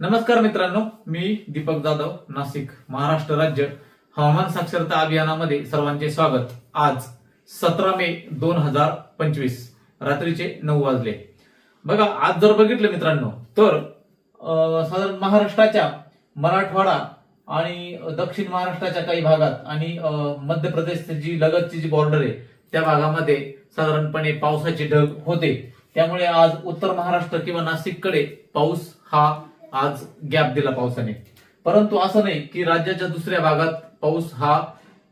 नमस्कार मित्रांनो मी दीपक जाधव नाशिक महाराष्ट्र राज्य. हवामान साक्षरता अभियानामध्ये सर्वांचे स्वागत. आज सतरा मे दोन हजार पंचवीस रात्रीचे नऊ वाजले. बघा आज जर बघितलं मित्रांनो तर अं, साधारण महाराष्ट्राच्या मराठवाडा आणि दक्षिण महाराष्ट्राच्या काही भागात आणि मध्य प्रदेशची जी लगतची जी बॉर्डर आहे त्या भागामध्ये साधारणपणे पावसाचे ढग होते. त्यामुळे आज उत्तर महाराष्ट्र किंवा नाशिककडे पाऊस हा आज गॅप दिला पावसाने. परंतु असं नाही की राज्याच्या दुसऱ्या भागात पाऊस हा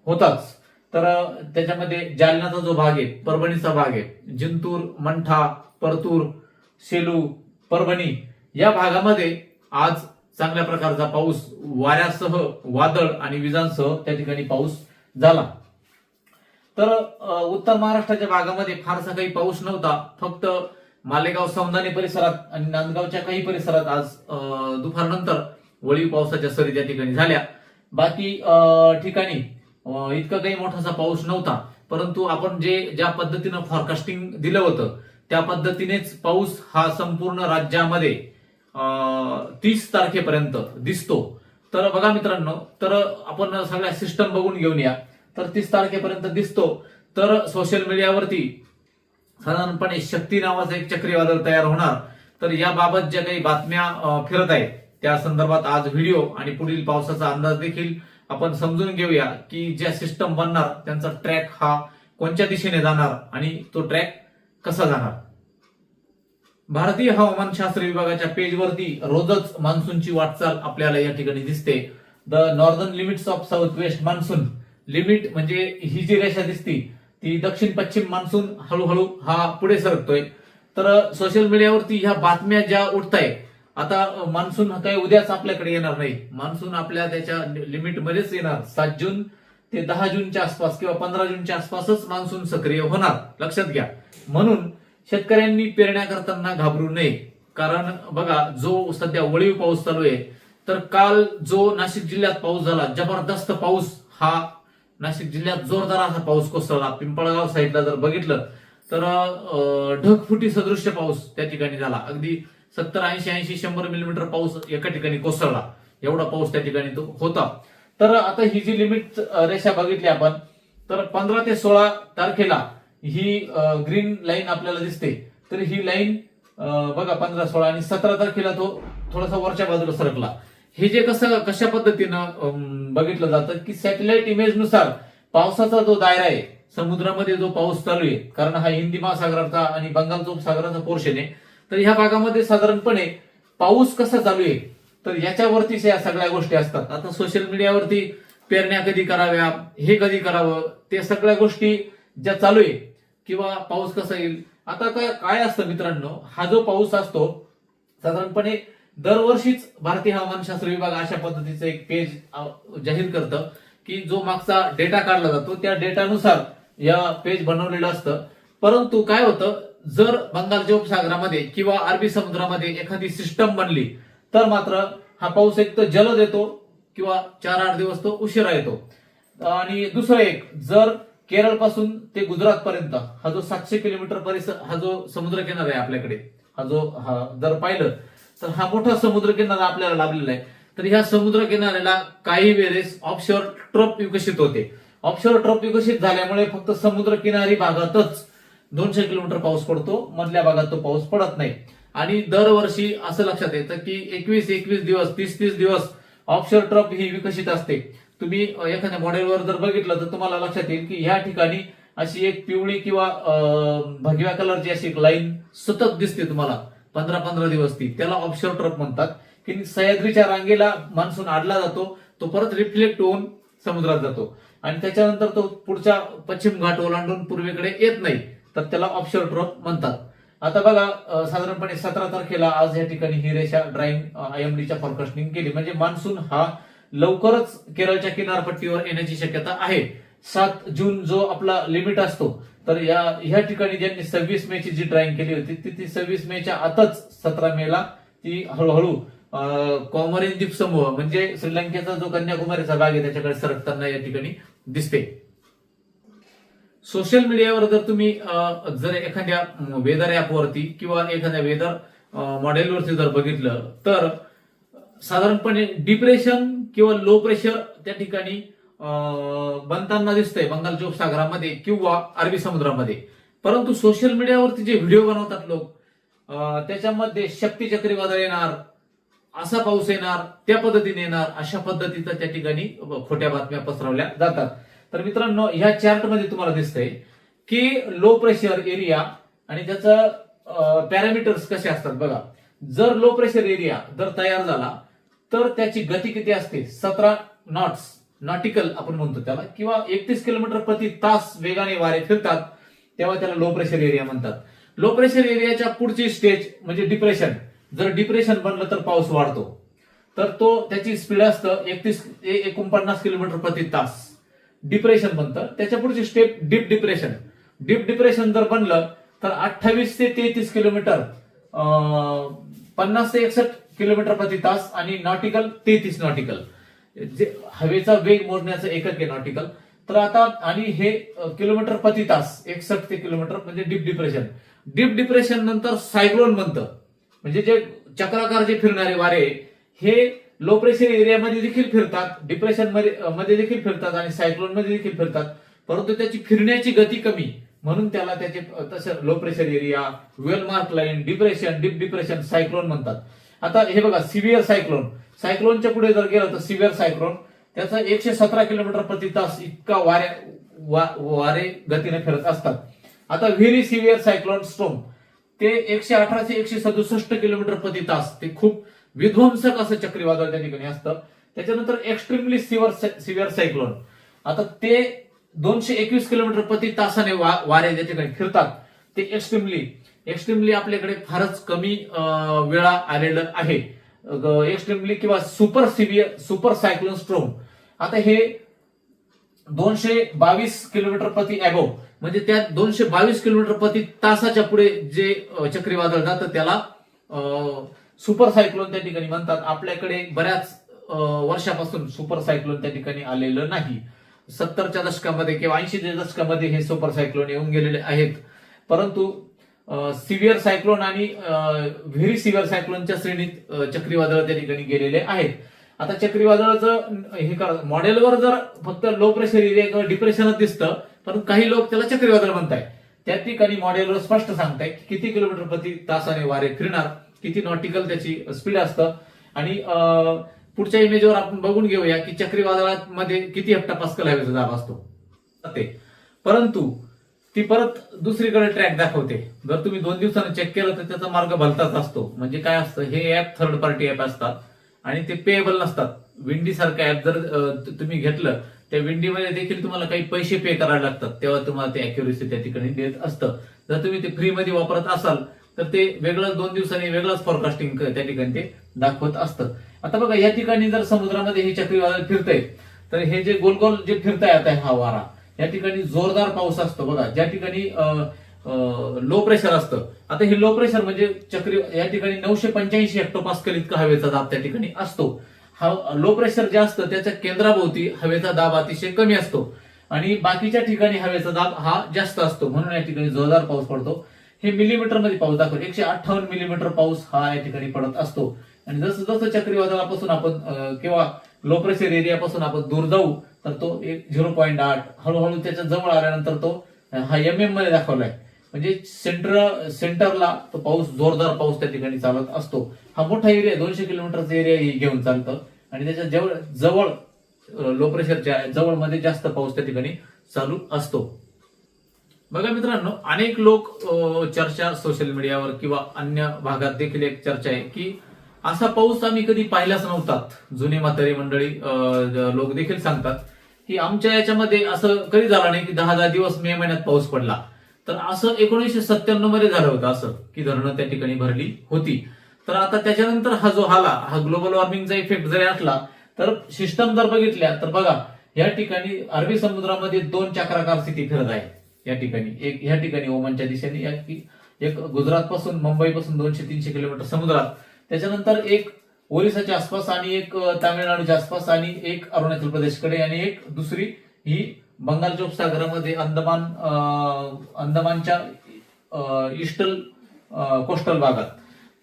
होताच. तर त्याच्यामध्ये जालन्याचा जो भाग आहे परभणीचा भाग आहे जिंतूर मंठा परतूर सेलू परभणी या भागामध्ये आज चांगल्या प्रकारचा पाऊस वाऱ्यासह वादळ आणि विजांसह त्या ठिकाणी पाऊस झाला. तर उत्तर महाराष्ट्राच्या भागामध्ये फारसा काही पाऊस नव्हता. फक्त मालेगाव समदानी परिसरात आणि नांदगावच्या काही परिसरात आज दुपारनंतर वळीव पावसाच्या सरी त्या ठिकाणी झाल्या. बाकी ठिकाणी इतका काही मोठासा पाऊस नव्हता परंतु आपण जे ज्या पद्धतीनं फॉरकास्टिंग दिलं होतं त्या पद्धतीनेच पाऊस हा संपूर्ण राज्यामध्ये तीस तारखेपर्यंत दिसतो. तर बघा मित्रांनो तर आपण सगळ्या सिस्टम बघून घेऊन या. तर तीस तारखेपर्यंत दिसतो. तर सोशल मीडियावरती साधारणपणे शक्ती नावाचं एक चक्रीवादळ तयार होणार. तर याबाबत ज्या काही बातम्या फिरत आहेत त्या संदर्भात आज व्हिडिओ आणि पुढील पावसाचा अंदाज देखील आपण समजून घेऊया की ज्या सिस्टम बनणार त्यांचा ट्रॅक हा कोणत्या दिशेने जाणार आणि तो ट्रॅक कसा जाणार. भारतीय हवामानशास्त्र विभागाच्या पेजवरती रोजच मान्सूनची वाटचाल आपल्याला या ठिकाणी दिसते. The northern limits of south west monsoon limit म्हणजे ही जी रेषा दिसती ती दक्षिण पश्चिम मान्सून हळूहळू हा पुढे सरकतोय. तर सोशल मीडियावरती ह्या बातम्या ज्या उठताय आता मान्सून हा काही उद्याच आपल्याकडे येणार नाही. मान्सून आपल्या त्याच्या लिमिटमध्येच येणार. सात जून ते दहा जूनच्या आसपास किंवा पंधरा जूनच्या आसपासच मान्सून सक्रिय होणार. लक्षात घ्या. म्हणून शेतकऱ्यांनी पेरण्या करताना घाबरू नये. कारण बघा जो सध्या वळीव पाऊस चालू आहे तर काल जो नाशिक जिल्ह्यात पाऊस झाला जबरदस्त पाऊस हा नाशिक जिल्ह्यात जोरदार असा पाऊस कोसळला. पिंपळगाव साईडला जर बघितलं तर ढगफुटी सदृश्य पाऊस त्या ठिकाणी झाला. अगदी सत्तर ऐंशी ऐंशी शंभर मिलीमीटर पाऊस एका ठिकाणी कोसळला. एवढा पाऊस त्या ठिकाणी तो होता. तर आता ही जी लिमिट रेषा बघितली आपण तर पंधरा ते सोळा तारखेला ही ग्रीन लाईन आपल्याला दिसते. तर ही लाईन बघा पंधरा सोळा आणि सतरा तारखेला तो थोडासा वरच्या बाजूला सरकला. हे जे कसं कशा पद्धतीनं बघितलं जातं की सॅटेलाइट इमेजनुसार पावसाचा जो दायरा आहे समुद्रामध्ये जो पाऊस चालू आहे कारण हा हिंदी महासागराचा आणि बंगालचा उपसागराचा पोर्शन आहे तर ह्या भागामध्ये साधारणपणे पाऊस कसा चालू आहे तर याच्यावरतीच या सगळ्या गोष्टी असतात. आता सोशल मीडियावरती पेरण्या कधी कराव्या हे कधी करावं ते सगळ्या गोष्टी ज्या चालू आहे किंवा पाऊस कसा येईल. आता काय काय असतं मित्रांनो हा जो पाऊस असतो साधारणपणे दरवर्षीच भारतीय हवामानशास्त्र विभाग अशा पद्धतीचं एक पेज जाहीर करतं की जो मागचा डेटा काढला जातो त्या डेटानुसार या पेज बनवलेलं असतं. परंतु काय होतं जर बंगालच्या उपसागरामध्ये किंवा अरबी समुद्रामध्ये एखादी सिस्टम बनली तर मात्र हा पाऊस एक तर जलद येतो किंवा चार आठ दिवस तो उशिरा येतो. आणि दुसरं एक जर केरळपासून ते गुजरात पर्यंत हा जो सातशे किलोमीटर परिसर हा जो समुद्र किनारा आहे आपल्याकडे हा जो हा जर पाहिलं तर हा मोठा समुद्र किनारा आपल्याला लाभलेला आहे. तर ह्या समुद्र किनाऱ्याला काही वेळेस ऑफशोअर ट्रप विकसित होते. ऑफशोअर ट्रप विकसित झाल्यामुळे फक्त समुद्र किनारी भागातच दोनशे किलोमीटर पाऊस पडतो. मधल्या भागात तो पाऊस पडत नाही. आणि दरवर्षी असं लक्षात येतं की एकवीस एकवीस दिवस तीस तीस दिवस ऑफशोअर ट्रप ही विकसित असते. तुम्ही एखाद्या मॉडेलवर जर बघितलं तर तुम्हाला लक्षात येईल की ह्या ठिकाणी अशी एक पिवळी किंवा भगव्या कलरची अशी एक लाईन सतत दिसते तुम्हाला. पंधरा पंधरा दिवस ती. त्याला ऑफशोर ट्रप म्हणतात. की सह्याद्रीच्या रांगेला मान्सून आडला जातो तो परत रिफ्लेक्ट होऊन समुद्रात जातो. आणि त्याच्यानंतर तो पुढच्या पश्चिम घाट ओलांडून पूर्वेकडे येत नाही. तर त्याला ऑफशोर ट्रप म्हणतात. आता बघा साधारणपणे सतरा तारखेला आज या ठिकाणी ही रेषा ड्राईंग आयएमडीच्या फॉरकास्टिंग केली. म्हणजे मान्सून हा लवकरच केरळच्या किनारपट्टीवर येण्याची शक्यता आहे. सात जून जो आपला लिमिट असतो तर या ह्या ठिकाणी ज्यांनी सव्वीस मे ची जी ड्रॉइंग केली होती ती ती सव्वीस मे च्या आताच सतरा मेला ती हळूहळू कॉमरेन द्वीप समूह म्हणजे श्रीलंकेचा जो कन्याकुमारीचा भाग आहे त्याच्याकडे सरकताना या ठिकाणी दिसते. सोशल मीडियावर जर तुम्ही जर एखाद्या वेदर ऍपवरती किंवा एखाद्या वेदर मॉडेलवरती जर बघितलं तर साधारणपणे डिप्रेशन किंवा लो प्रेशर त्या ठिकाणी बनताना दिसतंय बंगालच्या उपसागरामध्ये किंवा अरबी समुद्रामध्ये. परंतु सोशल मीडियावरती जे व्हिडिओ बनवतात लोक त्याच्यामध्ये शक्ती चक्रीवादळ येणार असा पाऊस येणार त्या पद्धतीने येणार अशा पद्धतीचा त्या ठिकाणी खोट्या बातम्या पसरवल्या जातात. तर मित्रांनो ह्या चार्टमध्ये तुम्हाला दिसतंय की लो प्रेशर एरिया आणि त्याचं पॅरामीटर्स कसे असतात बघा. जर लो प्रेशर एरिया जर तयार झाला तर त्याची गती किती असते? सतरा नॉट्स नॉटिकल आपण म्हणतो त्याला किंवा एकतीस किलोमीटर प्रति तास वेगाने वारे फिरतात तेव्हा त्याला लो प्रेशर एरिया म्हणतात. लो प्रेशर एरियाच्या पुढची स्टेज म्हणजे डिप्रेशन जर डिप्रेशन बनलं तर पाऊस वाढतो. तर तो त्याची स्पीड असतं एकतीस एकोणपन्नास किलोमीटर प्रति तास. डिप्रेशन बनतं. त्याच्या पुढची step deep depression deep depression जर बनलं तर अठ्ठावीस ते तेहतीस किलोमीटर पन्नास ते एकसष्ट किलोमीटर प्रति तास आणि नॉटिकल तेहतीस नॉटिकल जे हवेचा वेग मोजण्याचं एकक आहे नॉटिकल तर आता आणि हे किलोमीटर प्रति तास एकसष्ट ते किलोमीटर म्हणजे डीप डिप्रेशन डीप डिप्रेशन नंतर सायक्लोन बनतं. म्हणजे जे चक्राकार जे फिरणारे वारे हे लो प्रेशर एरियामध्ये देखील फिरतात डिप्रेशनमध्ये देखील फिरतात आणि सायक्लोनमध्ये देखील फिरतात. परंतु त्याची फिरण्याची गती कमी. म्हणून त्याला त्याचे तसं low pressure area well mark line depression deep depression cyclone म्हणतात. आता हे बघा सिव्हिअर सायक्लोन सायक्लोनच्या पुढे जर गेलं तर सिव्हिअर सायक्लोन त्याचा एकशे सतरा किलोमीटर प्रति तास इतका वारे वा- वारे गतीने फिरत असतात. आता व्हेरी सिव्हिअर सायक्लोन स्टोम ते एकशे अठरा ते एकशे सदुसष्ट किलोमीटर प्रति तास. ते खूप विध्वंसक असं चक्रीवादळ त्या ठिकाणी असतं. त्याच्यानंतर एक्स्ट्रीमली सिव्हर सिव्हिअर सायक्लोन आता ते दोनशे एकवीस किलोमीटर प्रति तासाने वा- वारे त्या ठिकाणी फिरतात. ते एक्स्ट्रीमली एक्स्ट्रीमली आपल्याकडे फारच कमी वेळा आलेलं आहे. एक्स्ट्रीमली किंवा super severe super cyclone storm आता हे दोनशे बावीस किलोमीटर प्रति अॅबो म्हणजे त्या दोनशे बावीस किलोमीटर प्रति तासाच्या पुढे जे चक्रीवादळ जातं त्याला सुपर सायक्लोन त्या ठिकाणी म्हणतात. आपल्याकडे बऱ्याच वर्षापासून सुपर सायक्लोन त्या ठिकाणी आलेलं नाही. सत्तरच्या दशकामध्ये किंवा ऐंशीच्या दशकामध्ये हे सुपर सायक्लोन येऊन गेलेले आहेत. परंतु सिव्हिअर सायक्लोन आणि व्हेरी सिव्हिअर सायक्लोनच्या श्रेणीत चक्रीवादळ त्या ठिकाणी गेलेले आहेत. आता चक्रीवादळाचं हे करा मॉडेलवर जर फक्त लो प्रेशर एरिया किंवा डिप्रेशनच दिसतं पण काही लोक त्याला चक्रीवादळ म्हणताय त्या ठिकाणी मॉडेलवर स्पष्ट सांगताय की किती किलोमीटर प्रति तासाने वारे फिरणार किती नॉटिकल त्याची स्पीड असतं. आणि पुढच्या इमेजवर आपण बघून घेऊया की चक्रीवादळामध्ये किती हप्ता पास्कल हवेचा दाब असतो. ते. परंतु ती परत दुसरीकडे ट्रॅक दाखवते. जर तुम्ही दोन दिवसांनी चेक केलं तर त्याचा मार्ग भलताच असतो. म्हणजे काय असतं हे ऍप थर्ड पार्टी ऍप असतात आणि ते पेएबल नसतात. विंडी सारखं ऍप जर तुम्ही घेतलं त्या विंडीमध्ये देखील तुम्हाला काही पैसे पे करायला लागतात. तेव्हा तुम्हाला ते अॅक्युरेसी त्या ठिकाणी देत असतं. जर तुम्ही ते फ्रीमध्ये वापरत असाल तर ते वेगळंच दोन दिवसांनी वेगळंच फॉरकास्टिंग त्या ठिकाणी ते दाखवत असतं. आता बघा या ठिकाणी जर समुद्रामध्ये हे चक्रीवादळ फिरतंय तर हे जे गोल गोल जे फिरताय आता हा वारा या ठिकाणी जोरदार पाऊस असतो बघा. ज्या ठिकाणी लो प्रेशर असतं. आता हे लो प्रेशर म्हणजे चक्री या ठिकाणी नऊशे पंच्याऐंशी हेक्टोपास्कल इतका हवेचा दाब त्या ठिकाणी असतो. हा लो प्रेशर जे असतं त्याच्या केंद्राभोवती हवेचा दाब अतिशय कमी असतो. आणि बाकीच्या ठिकाणी हवेचा दाब हा जास्त असतो. म्हणून या ठिकाणी जोरदार पाऊस पडतो. हे मिलीमीटरमध्ये पाऊस दाखवतो. एकशे अठ्ठावन्न मिलीमीटर पाऊस हा या ठिकाणी पडत असतो. आणि जसं जसं चक्रीवादळापासून आपण किंवा लो प्रेशर एरियापासून आपण दूर जाऊ तर तो एक झिरो पॉईंट आठ हळूहळू त्याच्याजवळ आल्यानंतर तो हा एम एममध्ये दाखवलाय. म्हणजे सेंटर सेंटरला तो पाऊस जोरदार पाऊस त्या ठिकाणी चालत असतो. हा मोठा एरिया दोनशे किलोमीटरचा एरिया घेऊन चालतं. आणि त्याच्याजवळ जवळ लो प्रेशरच्या जवळमध्ये जास्त पाऊस त्या ठिकाणी चालू असतो. बघा मित्रांनो अनेक लोक चर्चा सोशल मीडियावर किंवा अन्य भागात देखील एक चर्चा आहे की असा पाऊस आम्ही कधी पाहिलाच नव्हता. जुने म्हातारी मंडळी लोक देखील सांगतात की आमच्या याच्यामध्ये असं कधी झालं नाही की दहा दहा दिवस मे महिन्यात पाऊस पडला. तर असं एकोणीसशे सत्त्याण्णवमध्ये झालं होतं असं की धरणं त्या ठिकाणी भरली होती. तर आता त्याच्यानंतर हा जो आला हा ग्लोबल वॉर्मिंगचा इफेक्ट जरी असला तर सिस्टम जर बघितल्या तर बघा या ठिकाणी अरबी समुद्रामध्ये दोन चक्राकार स्थिती फिरत आहे. या ठिकाणी एक या ठिकाणी ओमानच्या दिशेने एक- एक गुजरात पासून मुंबई पासून दोनशे तीनशे किलोमीटर समुद्रात. त्याच्यानंतर एक ओरिसाच्या आसपास आणि एक तामिळनाडूच्या आसपास आणि एक अरुणाचल प्रदेशकडे आणि एक दुसरी ही बंगालच्या उपसागरामध्ये अंदमान अंदमानच्या इस्टल कोस्टल भागात.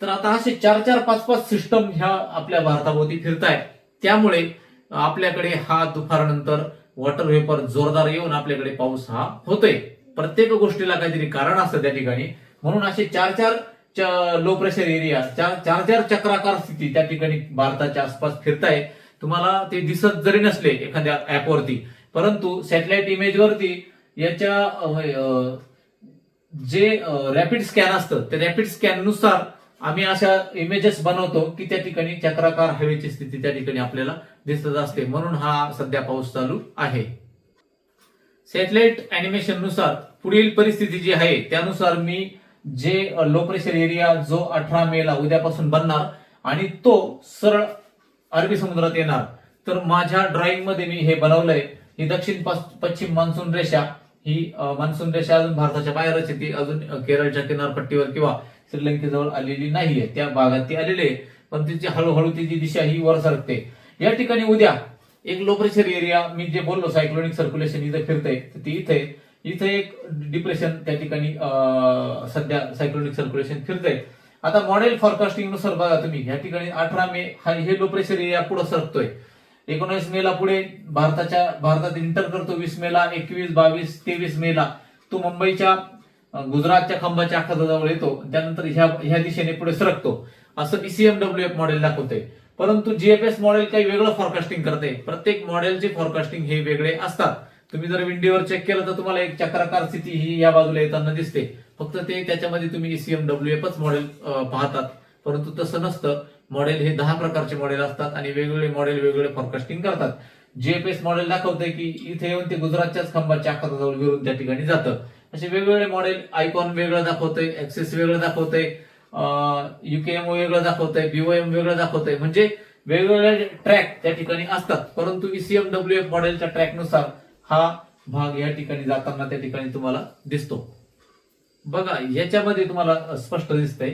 तर आता असे चार चार पाच पाच सिस्टम ह्या आपल्या भारताभोवती फिरताय. त्यामुळे आपल्याकडे हा दुपारनंतर वॉटर वेपर जोरदार येऊन आपल्याकडे पाऊस हा होतोय. प्रत्येक गोष्टीला काहीतरी कारण असतं त्या ठिकाणी. म्हणून असे चार चार लो प्रेशर एरिया चार चार चार चक्राकार स्थिती त्या ठिकाणी भारताच्या आसपास फिरताय. तुम्हाला ते दिसत जरी नसले एखाद्या ऍपवरती परंतु सॅटेलाइट इमेजवरती याच्या जे रॅपिड स्कॅन असतं त्या रॅपिड स्कॅननुसार आम्ही अशा इमेजेस बनवतो की त्या ठिकाणी चक्राकार हवेची स्थिती त्या ठिकाणी आपल्याला दिसत असते. म्हणून हा सध्या पाऊस चालू आहे. सॅटेलाइट अॅनिमेशननुसार पुढील परिस्थिती जी आहे त्यानुसार मी जे लो प्रेशर एरिया जो अठरा मे ला उद्यापासून बनणार आणि तो सरळ अरबी समुद्रात येणार. तर माझ्या ड्रॉइंगमध्ये मी हे बनवलंय. ही दक्षिण पश्चिम मान्सून रेषा ही मान्सून रेषा अजून भारताच्या बाहेरच आहे. ती अजून केरळच्या किनारपट्टीवर किंवा श्रीलंकेजवळ आलेली नाहीये. त्या भागात ती आलेली आहे. पण तिची हळूहळू तिची दिशा ही वर सरकते. या ठिकाणी उद्या एक लो प्रेशर एरिया मी जे बोललो सायक्लोनिक सर्क्युलेशन इथे फिरते ती इथे आहे. इथे एक डिप्रेशन त्या ठिकाणी सध्या सायक्लोनिक सर्क्युलेशन फिरतंय. आता मॉडेल फॉरकास्टिंगनुसार बघा तुम्ही या ठिकाणी अठरा मे हा हे लो प्रेशर एरिया पुढे सरकतोय. एकोणीस मे ला पुढे भारताच्या भारतात इंटर करतो वीस मे ला एकवीस बावीस तेवीस मे ला. तो मुंबईच्या गुजरातच्या खंबाच्या आखाताजवळ येतो. त्यानंतर ह्या ह्या दिशेने पुढे सरकतो. असं बीसीएमडब्ल्यू एफ मॉडेल दाखवते परंतु जीएफएस मॉडेल काही वेगळं फॉरकास्टिंग करते प्रत्येक मॉडेलचे फॉरकास्टिंग हे वेगळे असतात. तुम्ही जर विंडीवर चेक केलं तर तुम्हाला एक चक्राकार स्थिती ही या बाजूला येताना दिसते. फक्त ते त्याच्यामध्ये तुम्ही ईसीएमडब्ल्यू एफच मॉडेल पाहतात. परंतु तसं नसतं. मॉडेल हे दहा प्रकारचे मॉडेल असतात आणि वेगवेगळे मॉडेल वेगवेगळे फॉरकास्टिंग करतात. जीएफएस मॉडेल दाखवतंय की इथे येऊन ते गुजरातच्याच खंबाच्या आखाताजवळ घेऊन त्या ठिकाणी जातं. असे वेगवेगळे मॉडेल आयकॉन वेगळं दाखवतंय ऍक्सेस वेगळं दाखवतंय युकेएमओ वेगळं दाखवतंय बीओएम वेगळं दाखवतंय. म्हणजे वेगवेगळे ट्रॅक त्या ठिकाणी असतात. परंतु E ईसीएमडब्ल्यू एफ मॉडेलच्या ट्रॅकनुसार हा भाग या ठिकाणी जाताना त्या ठिकाणी तुम्हाला दिसतो. बघा याच्यामध्ये तुम्हाला स्पष्ट दिसतंय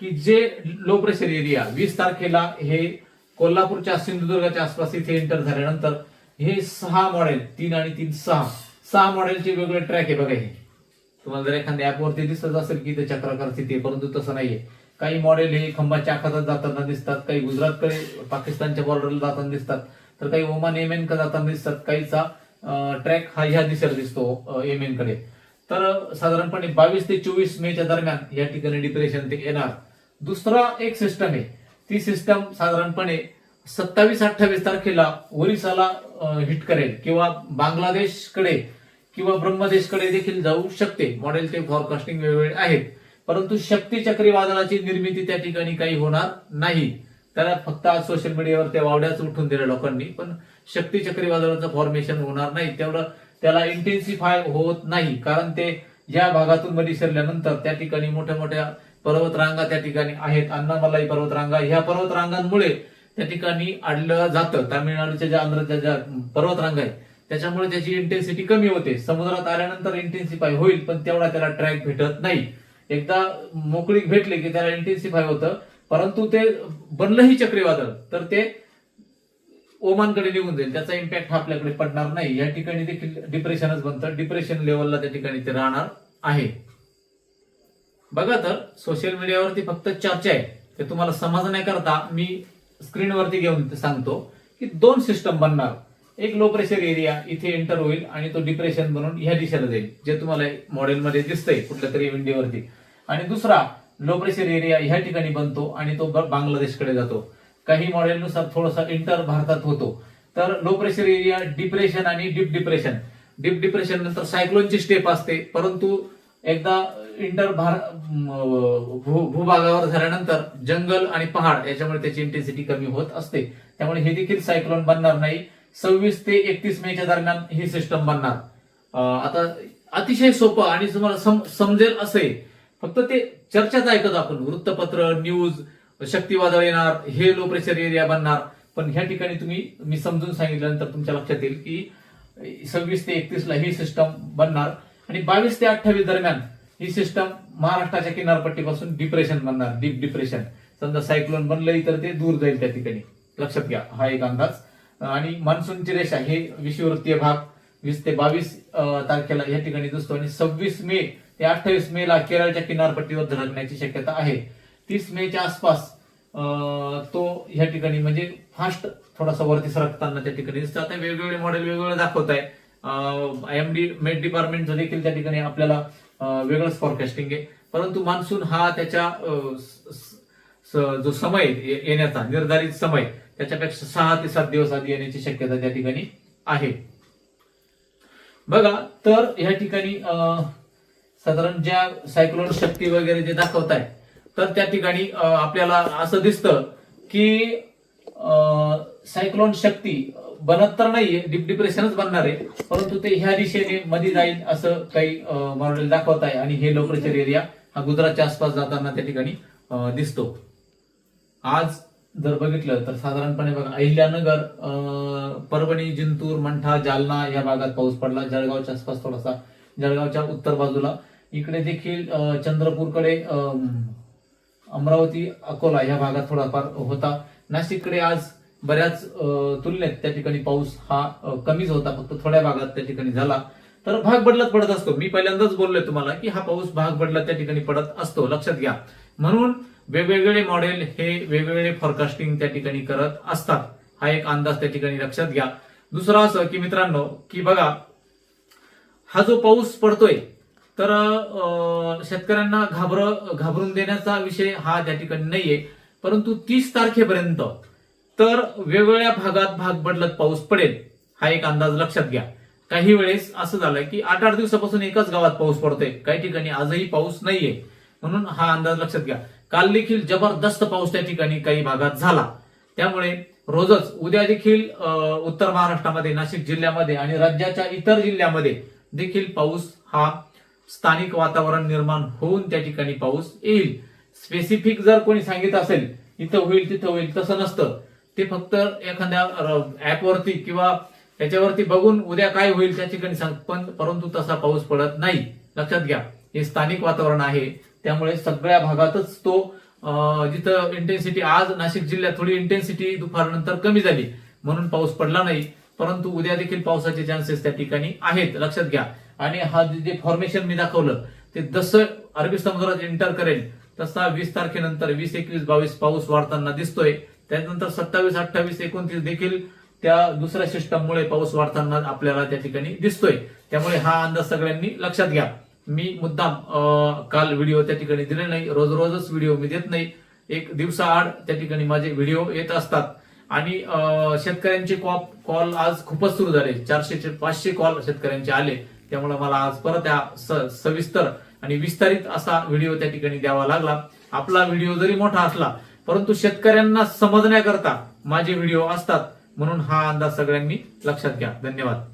की जे लो प्रेशर एरिया वीस तारखेला हे कोल्हापूरच्या सिंधुदुर्गाच्या आसपास इथे एंटर झाल्यानंतर हे सहा मॉडेल तीन आणि तीन सहा सहा मॉडेलचे वेगळे ट्रॅक आहे बघा हे. तुम्हाला जर एखाद्या ऍपवरती दिसत असेल की ते चक्राकार स्थिती आहे परंतु तसं नाहीये. काही मॉडेल हे खंबाच्या आखातात जाताना दिसतात काही गुजरातकडे पाकिस्तानच्या बॉर्डरला जाताना दिसतात तर काही ओमान येमेन कडे जाताना दिसतात काहीचा ट्रॅक हा ह्या दिशेला दिसतो एमकडे. तर साधारणपणे बावीस ते चोवीस मेच्या दरम्यान या ठिकाणी डिप्रेशन ते येणार. दुसरा एक सिस्टम आहे. ती सिस्टम साधारणपणे सत्तावीस अठ्ठावीस तारखेला ओरिसाला हिट करेल किंवा बांगलादेशकडे किंवा ब्रह्मदेशकडे देखील जाऊ शकते. मॉडेल ते फॉरकास्टिंग वेगवेगळे आहेत. परंतु शक्ती चक्रीवादळाची निर्मिती त्या ठिकाणी काही होणार नाही. त्याला फक्त आज सोशल मीडियावर त्या वावड्याच उठून दिल्या लोकांनी. पण शक्ती चक्रीवादळाचं फॉर्मेशन होणार नाही. तेवढं त्याला इंटेन्सिफाय होत नाही. कारण ते या भागातून मध्ये शिरल्यानंतर त्या ठिकाणी मोठ्या मोठ्या पर्वतरांगा त्या ठिकाणी आहेत. अन्नामलाई पर्वतरांगा. ह्या पर्वतरांगांमुळे त्या ठिकाणी अडलं जातं. तामिळनाडूच्या ज्या आंध्रच्या ज्या पर्वतरांगा आहेत त्याच्यामुळे त्याची इंटेन्सिटी कमी होते. समुद्रात आल्यानंतर इंटेन्सिफाय होईल पण तेवढा त्याला ट्रॅक भेटत नाही. एकदा मोकळीक भेटली की त्याला इंटेन्सिफाय होतं. परंतु ते बनलंही चक्रीवादळ तर ते ओमानकडे निघून जाईल. त्याचा इम्पॅक्ट हा आपल्याकडे पडणार नाही. या ठिकाणी देखील डिप्रेशनच बनतं. डिप्रेशन लेवलला त्या ठिकाणी ते राहणार आहे. बघा तर सोशल मीडियावरती फक्त चर्चा आहे. ते तुम्हाला समजण्याकरता मी स्क्रीनवरती घेऊन सांगतो की दोन सिस्टम बनणार. एक लो प्रेशर एरिया इथे एंटर होईल आणि तो डिप्रेशन बनून ह्या दिशेला जाईल जे तुम्हाला मॉडेलमध्ये दिसतंय कुठल्या तरी विंडीवरती आणि दुसरा लो प्रेशर एरिया ह्या ठिकाणी बनतो आणि तो ब- बांगलादेशकडे जातो. काही मॉडेलनुसार थोडासा इंटर भारतात होतो. तर लो प्रेशर एरिया डिप्रेशन आणि डीप डिप्रेशन. डीप डिप्रेशन नंतर सायक्लोनची स्टेप असते परंतु एकदा इंटर भार भू- भूभागावर झाल्यानंतर जंगल आणि पहाड याच्यामुळे त्याची इंटेन्सिटी कमी होत असते. त्यामुळे हे देखील सायक्लोन बनणार नाही. सव्वीस ते एकतीस मेच्या दरम्यान ही सिस्टम बनणार. आता अतिशय सोपं आणि तुम्हाला सम- समजेल असे फक्त ते चर्चाच ऐकत आपण. वृत्तपत्र न्यूज शक्तीवादळ येणार हे लो प्रेशर एरिया बनणार. पण ह्या ठिकाणी तुम्ही मी समजून सांगितल्यानंतर तुमच्या लक्षात येईल की सव्वीस ते एकतीस ला ही सिस्टम बनणार. आणि बावीस ते अठ्ठावीस दरम्यान ही सिस्टम महाराष्ट्राच्या किनारपट्टीपासून डिप्रेशन बनणार. डीप डिप्रेशन समजा सायक्लोन बनलंही तर ते दूर जाईल त्या ठिकाणी. लक्षात घ्या. हा एक अंदाज. आणि मान्सूनची रेषा हे विषुववृत्तीय भाग वीस ते बावीस तारखेला या ठिकाणी दिसतो. आणि सव्वीस मे ते अठ्ठावीस मे ला केरळच्या किनारपट्टीवर धडकण्याची शक्यता आहे. तीस मेच्या आसपास अं, तो ह्या ठिकाणी म्हणजे फास्ट थोडासा वरती सरकताना त्या ठिकाणी दिसतं. आता वेगवेगळे मॉडेल वेगवेगळे दाखवत आहे. एम डी मेड डिपार्टमेंटचं देखील त्या ठिकाणी आपल्याला वेगळंच फॉरकास्टिंग आहे. परंतु मान्सून हा त्याच्या अं, जो समय येण्याचा निर्धारित समय त्याच्यापेक्षा सहा ते सात दिवस आधी येण्याची शक्यता त्या ठिकाणी आहे. बघा तर ह्या ठिकाणी अं, साधारण ज्या सायक्लोन शक्ती वगैरे जे दाखवत आहे तर त्या ठिकाणी आपल्याला असं दिसतं की सायक्लोन शक्ती बनत तर नाहीये डीप डिप्रेशनच बनणार आहे परंतु ते ह्या दिशेने मध्ये जाईल असं काही मॉडेल दाखवत आहे आणि हे लो एरिया हा गुजरातच्या आसपास जाताना त्या ठिकाणी दिसतो. आज जर बघितलं तर साधारणपणे बघा अहिल्यानगर अं, परभणी जिंतूर मंठा जालना या भागात पाऊस पडला जळगावच्या आसपास थोडासा जळगावच्या उत्तर बाजूला इकडे देखील चंद्रपूरकडे अं, अमरावती अकोला ह्या भागात थोडाफार होता. नाशिककडे आज बऱ्याच अं, तुलनेत त्या ठिकाणी पाऊस हा कमीच होता. फक्त थोड्या भागात त्या ठिकाणी झाला. तर भाग बदलत पडत असतो. मी पहिल्यांदाच बोललोय तुम्हाला की हा पाऊस भाग बदलत त्या ठिकाणी पडत असतो. लक्षात घ्या. म्हणून वेगवेगळे मॉडेल हे वेगवेगळे फॉरकास्टिंग त्या ठिकाणी करत असतात. हा एक अंदाज त्या ठिकाणी लक्षात घ्या. दुसरं असं की मित्रांनो की बघा हा जो पाऊस पडतोय तर अं, शेतकऱ्यांना घाबर घाबरून देण्याचा विषय हा त्या ठिकाणी नाहीये. परंतु तीस तारखेपर्यंत तर वेगवेगळ्या भागात भाग बदलत पाऊस पडेल हा एक अंदाज लक्षात घ्या. काही वेळेस असं झालंय की आठ आठ दिवसापासून एकाच गावात पाऊस पडतोय. काही ठिकाणी आजही पाऊस नाहीये. म्हणून हा अंदाज लक्षात घ्या. काल देखील जबरदस्त पाऊस त्या ठिकाणी काही भागात झाला. त्यामुळे रोजच उद्या देखील अं, उत्तर महाराष्ट्रामध्ये नाशिक जिल्ह्यामध्ये आणि राज्याच्या इतर जिल्ह्यामध्ये देखील पाऊस हा स्थानिक वातावरण निर्माण होऊन त्या ठिकाणी पाऊस येईल. स्पेसिफिक जर कोणी सांगितलं असेल इथं होईल तिथं होईल तसं नसतं. ते फक्त एखाद्या ऍपवरती किंवा त्याच्यावरती बघून उद्या काय होईल त्या ठिकाणी सांग पण परंतु तसा पाऊस पडत नाही. लक्षात घ्या हे स्थानिक वातावरण आहे. त्यामुळे सगळ्या भागातच तो अं, जिथं इंटेन्सिटी आज नाशिक जिल्ह्यात थोडी इंटेन्सिटी दुपारनंतर कमी झाली. म्हणून पाऊस पडला नाही. परंतु उद्या देखील पावसाचे चान्सेस त्या ठिकाणी आहेत. लक्षात घ्या. आणि हा जे- जे फॉर्मेशन मी दाखवलं ते जसं अरबी समुद्रात एंटर करेल तसा वीस तारखेनंतर वीस एकवीस बावीस पाऊस वाढताना दिसतोय. त्यानंतर सत्तावीस अठ्ठावीस एकोणतीस देखील त्या दुसऱ्या सिस्टममुळे पाऊस वाढताना आपल्याला त्या ठिकाणी दिसतोय. त्यामुळे हा अंदाज सगळ्यांनी लक्षात घ्या. मी मुद्दाम काल व्हिडिओ त्या ठिकाणी दिले नाही. रोज रोजच व्हिडिओ मी देत नाही. एक दिवसाआड त्या ठिकाणी माझे व्हिडिओ येत असतात. आणि शेतकऱ्यांचे कॉप कॉल आज खूपच सुरू झाले. चारशे पाचशे कॉल शेतकऱ्यांचे आले. त्यामुळे मला आज परत स- सविस्तर आणि विस्तारित असा व्हिडिओ त्या ठिकाणी द्यावा लागला. आपला व्हिडिओ जरी मोठा असला परंतु शेतकऱ्यांना समजण्याकरता माझे व्हिडिओ असतात म्हणून हा अंदाज सगळ्यांनी लक्षात घ्या. धन्यवाद.